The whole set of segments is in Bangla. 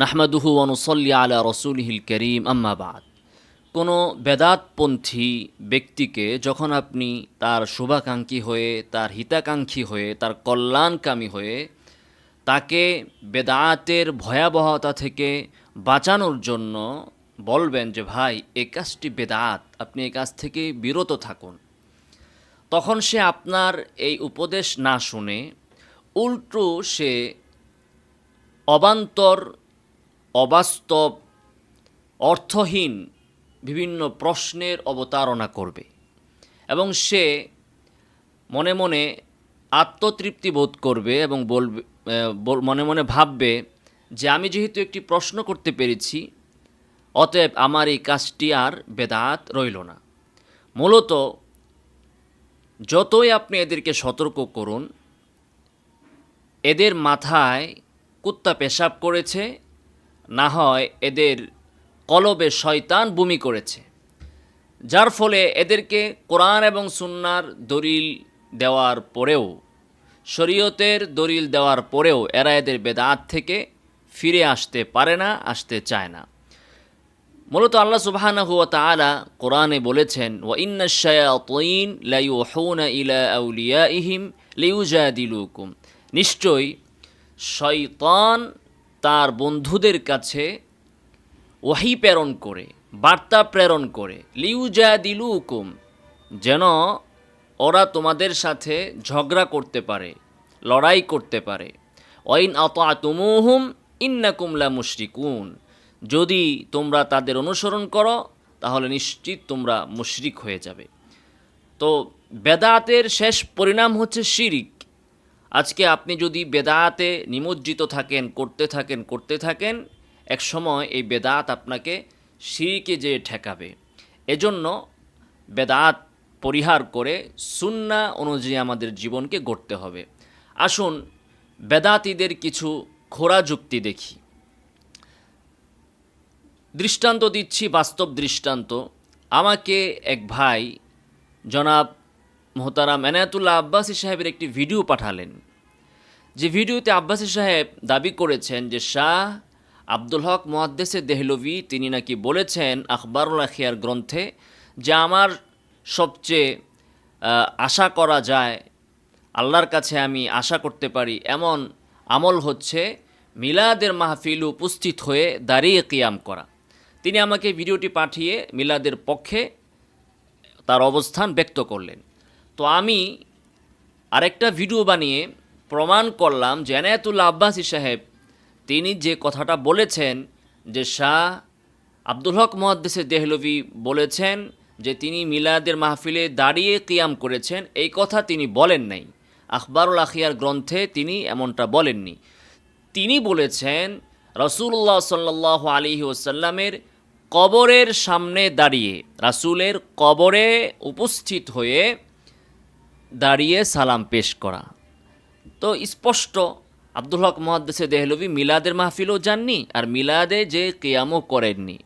নাহমাদুহু অনুসল্লি আলা রসুল রসুলহিল করিম আম্মাবাদ কোনো বেদাতপন্থী ব্যক্তিকে যখন আপনি তার শুভাকাঙ্ক্ষী হয়ে, তার হিতাকাঙ্ক্ষী হয়ে, তার কল্যাণকামী হয়ে, তাকে বেদাতের ভয়াবহতা থেকে বাঁচানোর জন্য বলবেন যে, ভাই, এ কাজটি বেদাত, আপনি এই কাজ থেকে বিরত থাকুন। তখন সে আপনার এই উপদেশ না শুনে উল্টো সে অবান্তর অবাস্তব, অর্থহীন বিভিন্ন প্রশ্নের অবতারণা করবে। এবং সে মনে মনে আত্মতৃপ্তি বোধ করবে এবং বলবে বল- মনে মনে ভাববে যে আমি যেহেতু একটি প্রশ্ন করতে পেরেছি, অতএব আমার এই কাজটি আর বেদাত রইল না। মূলত যতই আপনি এদেরকে সতর্ক করুন, এদের মাথায় কুত্তা পেশাব করেছে না হয় এদের কলবে শয়তান বমি করেছে, যার ফলে এদেরকে কোরআন এবং সুন্নার দলিল দেওয়ার পরেও, শরীয়তের দলিল দেওয়ার পরেও এরা এদের বেদাত থেকে ফিরে আসতে পারে না, আসতে চায় না। মূলত আল্লাহ সুবহানাহু ওয়া তাআলা কোরআনে বলেছেন, ওয়া ইন্না শায়াতিন লা ইউহুনা ইলা আউলিয়াইহিম লিউজাদিলুকুম। নিশ্চয়ই শয়তান তার বন্ধুদের কাছে ওয়াহি প্রেরণ করে, বার্তা প্রেরণ করে, লিউজাদিলুকুম, যেন ওরা তোমাদের সাথে ঝগড়া করতে পারে, লড়াই করতে পারে। ওয়াইন আতাতুমুহুম, ইন্নাকুম লা মুশরিকুন যদি তোমরা তাদের অনুসরণ করো, তাহলে নিশ্চিত তোমরা মুশরিক হয়ে যাবে। তো বেদাতের শেষ পরিণাম হচ্ছে শিরিক। আজকে আপনি যদি বেদাতে নিমজ্জিত থাকেন, করতে থাকেন করতে থাকেন, এক সময় এই বেদাত আপনাকে শিরিকে যে ঠেকাবে। এজন্য বেদাত পরিহার করে সুন্না অনুযায়ী আমাদের জীবনকে গড়তে হবে। আসুন বেদাতিদের কিছু খোরা যুক্তি দেখি। দৃষ্টান্ত দিচ্ছি, বাস্তব দৃষ্টান্ত। আমাকে এক ভাই জনাব মোহতারাম এনায়াতুল্লাহ আব্বাসী সাহেবের একটি ভিডিও পাঠালেন। যে ভিডিওতে আব্বাসী সাহেব দাবি করেছেন যে শাহ আব্দুল হক মোহাদ্দেসে দেহলভি, তিনি নাকি বলেছেন আখবরুল আখিয়ার গ্রন্থে যে আমার সবচেয়ে আশা করা যায়, আল্লাহর কাছে আমি আশা করতে পারি, এমন আমল হচ্ছে মিলাদের মাহফিল উপস্থিত হয়ে দাঁড়িয়ে কিয়াম করা। তিনি আমাকে ভিডিওটি পাঠিয়ে মিলাদের পক্ষে তার অবস্থান ব্যক্ত করলেন। তো আমি আরেকটা ভিডিও বানিয়ে প্রমাণ করলাম যে এনায়াতুল্লাহ আব্বাসী সাহেব, তিনি যে কথাটা বলেছেন যে শাহ আব্দুল হক মহাদ্দেসে দেহলভি বলেছেন যে তিনি মিলাদের মাহফিলে দাঁড়িয়ে কিয়াম করেছেন, এই কথা তিনি বলেন নাই। আখবরুল আখিয়ার গ্রন্থে তিনি এমনটা বলেননি। তিনি বলেছেন রসুল্লাহ সাল্লাহ আলী ওসাল্লামের কবরের সামনে দাঁড়িয়ে, রাসূলের কবরে উপস্থিত হয়ে দাঁড়িয়ে সালাম পেশ করা। তো স্পষ্ট, আব্দুল হক মহাদ্দেসে দেহলভি মিলাদের মাহফিলও যাননি আর মিলাদে যে কেয়ামও করেননি।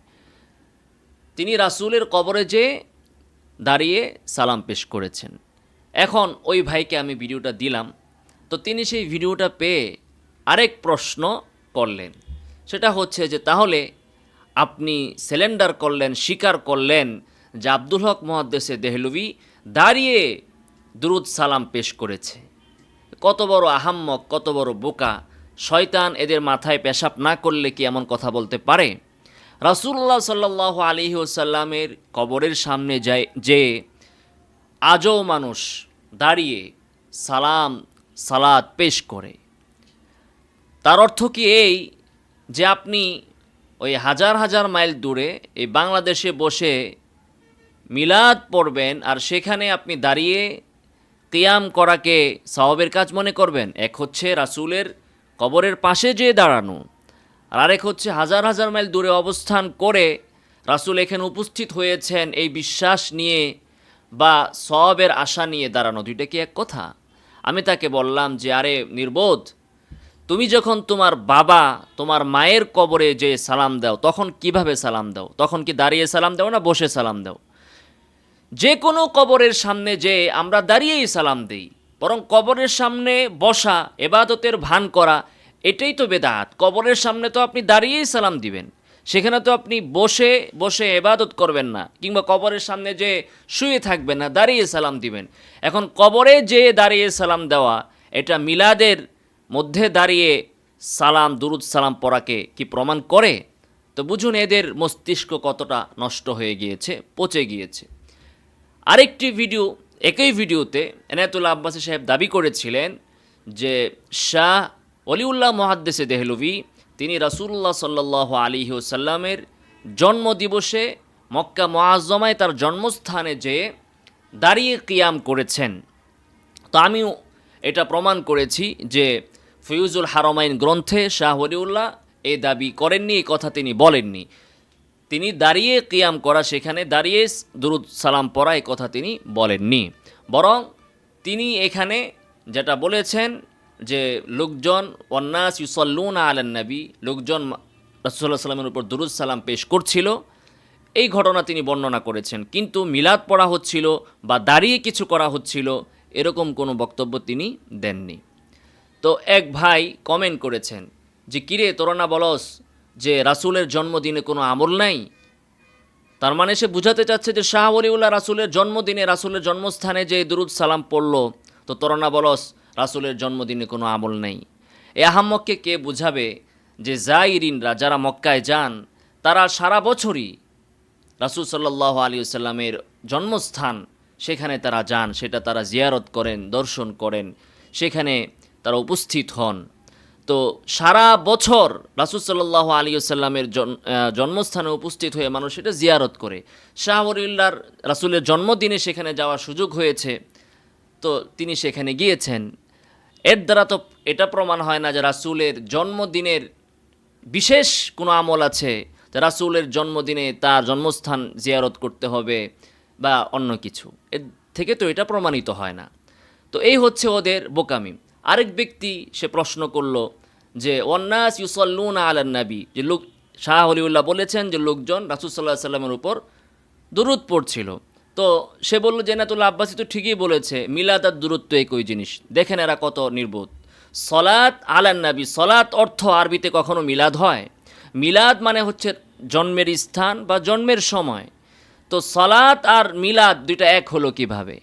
তিনি রাসূলের কবরে যে দাঁড়িয়ে সালাম পেশ করেছেন। এখন ওই ভাইকে আমি ভিডিওটা দিলাম। তো তিনি সেই ভিডিওটা পেয়ে আরেক প্রশ্ন করলেন। সেটা হচ্ছে যে, তাহলে আপনি সিলিন্ডার করলেন স্বীকার করলেন যে আব্দুল হক মহাদ্দেসে দেহলভি দাঁড়িয়ে দুরুদ সালাম পেশ করেছে। কত বড় আহাম্মক, কত বড় বোকা। শয়তান এদের মাথায় পেশাব না করলে কি এমন কথা বলতে পারে? রাসূলুল্লাহ সাল্লাহ আলী ওসাল্লামের কবরের সামনে যায় যে আজও মানুষ দাঁড়িয়ে সালাম সালাদ পেশ করে। তার অর্থ কি এই যে আপনি ওই হাজার হাজার মাইল দূরে এই বাংলাদেশে বসে মিলাদ পড়বেন আর সেখানে আপনি দাঁড়িয়ে কিয়াম করাকে সওয়াবের কাজ মনে করবেন। এক হচ্ছে রাসূলের কবরের পাশে যেয়ে দাঁড়ানো, আর আরেক হচ্ছে হাজার হাজার মাইল দূরে অবস্থান করে রাসূল এখানে উপস্থিত হয়েছেন এই বিশ্বাস নিয়ে বা সওয়াবের আশা নিয়ে দাঁড়ানো। দুইটা কি এক কথা? আমি তাকে বললাম যে, আরে নির্বোধ, তুমি যখন তোমার বাবা, তোমার মায়ের কবরে যে সালাম দাও, তখন কীভাবে সালাম দাও? তখন কি দাঁড়িয়ে সালাম দাও না বসে সালাম দাও? যে কোনো কবরের সামনে যে আমরা দাঁড়িয়েই সালাম দিই, বরং কবরের সামনে বসা, এবাদতের ভান করা, এটাই তো বেদাত। কবরের সামনে তো আপনি দাঁড়িয়েই সালাম দিবেন। সেখানে তো আপনি বসে বসে এবাদত করবেন না, কিংবা কবরের সামনে যে শুয়ে থাকবেন না, দাঁড়িয়ে সালাম দিবেন। এখন কবরে যে দাঁড়িয়ে সালাম দেওয়া, এটা মিলাদের মধ্যে দাঁড়িয়ে সালাম, দুরুদ সালাম পড়াকে কি প্রমাণ করে? তো বুঝুন এদের মস্তিষ্ক কতটা নষ্ট হয়ে গিয়েছে, পচে গিয়েছে। আরেকটি ভিডিও, একই ভিডিওতে এনায়তুল্লাহ আব্বাসী সাহেব দাবি করেছিলেন যে শাহ অলিউল্লাহ মহাদ্দেসে দেহলভি তিনি রাসূলুল্লাহ সাল্লাহ আলী সাল্লামের জন্মদিবসে মক্কা মোয়াজ্জমায় তার জন্মস্থানে যেয়ে দাঁড়িয়ে কিয়াম করেছেন। তো আমিও এটা প্রমাণ করেছি যে ফিউজুল হারমাইন গ্রন্থে শাহ ওলিউল্লাহ এই দাবি করেননি এই কথা তিনি বলেননি। তিনি দাঁড়িয়ে কিয়াম করা সেখানে দাঁড়িয়ে দুরুদ সালাম পড়া এই কথা তিনি বলেননি। বরং তিনি এখানে যেটা বলেছেন যে, লোকজন, ওয়ান্নাস ইউসল্লুন আলান লোকজন রাসুল্লাহ সাল্লামের উপর দুরুদ সালাম পেশ করছিল। এই ঘটনা তিনি বর্ণনা করেছেন। কিন্তু মিলাদ পড়া হচ্ছিল বা দাঁড়িয়ে কিছু করা হচ্ছিল, এরকম কোনো বক্তব্য তিনি দেননি। তো এক ভাই কমেন্ট করেছেন যে, কিরে তোরা না বলস যে রাসুলের জন্মদিনে কোনো আমল নাই, তার মানে সে বুঝাতে চাচ্ছে যে শাহ অলিউল্লাহ রাসুলের জন্মদিনে রাসুলের জন্মস্থানে যে দুরুদ সালাম পড়ল, তো তোরা না বলস রাসুলের জন্মদিনে কোনো আমল নেই। এ আহাম্মককে কে বুঝাবে যে জাইরিনরা যারা মক্কায় যান, তারা সারা বছরই রাসুল সাল্লাহ আলী সাল্লামের জন্মস্থান সেখানে তারা যান, সেটা তারা জিয়ারত করেন, দর্শন করেন, সেখানে তারা উপস্থিত হন। তো সারা বছর রাসুল সাল্লাহ আলী সাল্লামের জন্মস্থানে উপস্থিত হয়ে মানুষ এটা জিয়ারত করে। শাহরিল্লার রাসুলের জন্মদিনে সেখানে যাওয়ার সুযোগ হয়েছে। তো তিনি সেখানে গিয়েছেন। এর দ্বারা তো এটা প্রমাণ হয় না যে রাসুলের জন্মদিনের বিশেষ কোনো আমল আছে, যে রাসুলের জন্মদিনে তার জন্মস্থান জিয়ারত করতে হবে বা অন্য কিছু। এর থেকে তো এটা প্রমাণিত হয় না। তো এই হচ্ছে ওদের বোকামি। আরেক ব্যক্তি সে প্রশ্ন করল যে অন্নাস ইউসল্লুন আলান নাবি। যে লোক, শাহ হলিউল্লাহ বলেছেন যে লোকজন রাসুল সাল্লাহ সাল্লামের উপর দুরুদ পড়ছিল। তো সে বলল যে নাতুল্লাহ আব্বাসী তো ঠিকই বলেছে, মিলাদ আর দূরত্ব একই জিনিস। দেখেন এরা কত নির্বোধ। সলাৎ আলান নাবি সলাৎ অর্থ আরবিতে কখনো মিলাদ হয়? মিলাদ মানে হচ্ছে জন্মের স্থান বা জন্মের সময়। তো সলাৎ আর মিলাদ দুইটা এক হলো কীভাবে?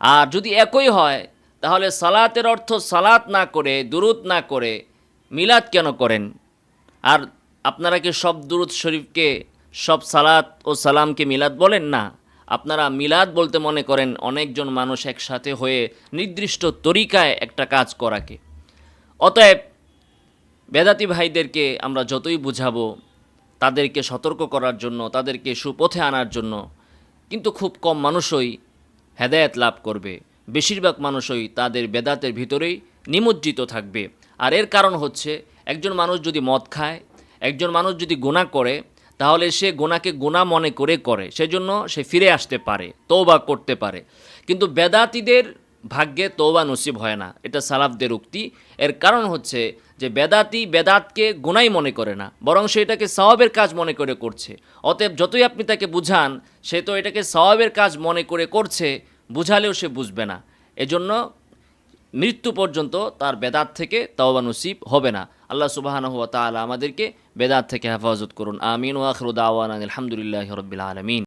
আর যদি একই হয় তাহলে সালাতের অর্থ সালাত না করে, দুরুদ না করে, মিলাদ কেন করেন? আর আপনারা কি সব দুরুদ শরীফকে, সব সালাত ও সালামকে মিলাদ বলেন? না। আপনারা মিলাদ বলতে মনে করেন অনেকজন মানুষ একসাথে হয়ে নির্দিষ্ট তরিকায় একটা কাজ করাকে। অতএব বেদাতি ভাইদেরকে আমরা যতই বুঝাবো, তাদেরকে সতর্ক করার জন্য, তাদেরকে সুপথে আনার জন্য, কিন্তু খুব কম মানুষই হেদায়েত লাভ করবে। বেশিরভাগ মানুষই তাদের বেদাতের ভিতরেই নিমজ্জিত থাকবে। আর এর কারণ হচ্ছে, একজন মানুষ যদি মদ খায়, একজন মানুষ যদি গোনা করে, তাহলে সে গোনাকে গোনা মনে করে করে, সেজন্য সে ফিরে আসতে পারে তৌবা করতে পারে। কিন্তু বেদাতিদের ভাগ্যে তৌবা নসিব হয় না, এটা সালাফদের উক্তি। এর কারণ হচ্ছে যে বেদাতি বেদাতকে গুনাই মনে করে না, বরং সে এটাকে সওয়াবের কাজ মনে করে করছে। অতএব যতই আপনি তাকে বুঝান, সে তো এটাকে সওয়াবের কাজ মনে করে করছে বুঝালেও সে বুঝবে না। এজন্য মৃত্যু পর্যন্ত তার বেদাত থেকে তাওবা নসিব হবে না। আল্লাহ সুবাহানহ তালা আমাদেরকে বেদাত থেকে হেফাজত করুন। আমিন ওয়াখরুদ আওয়ান আলহামদুলিল্লাহ রবিল আলমিন।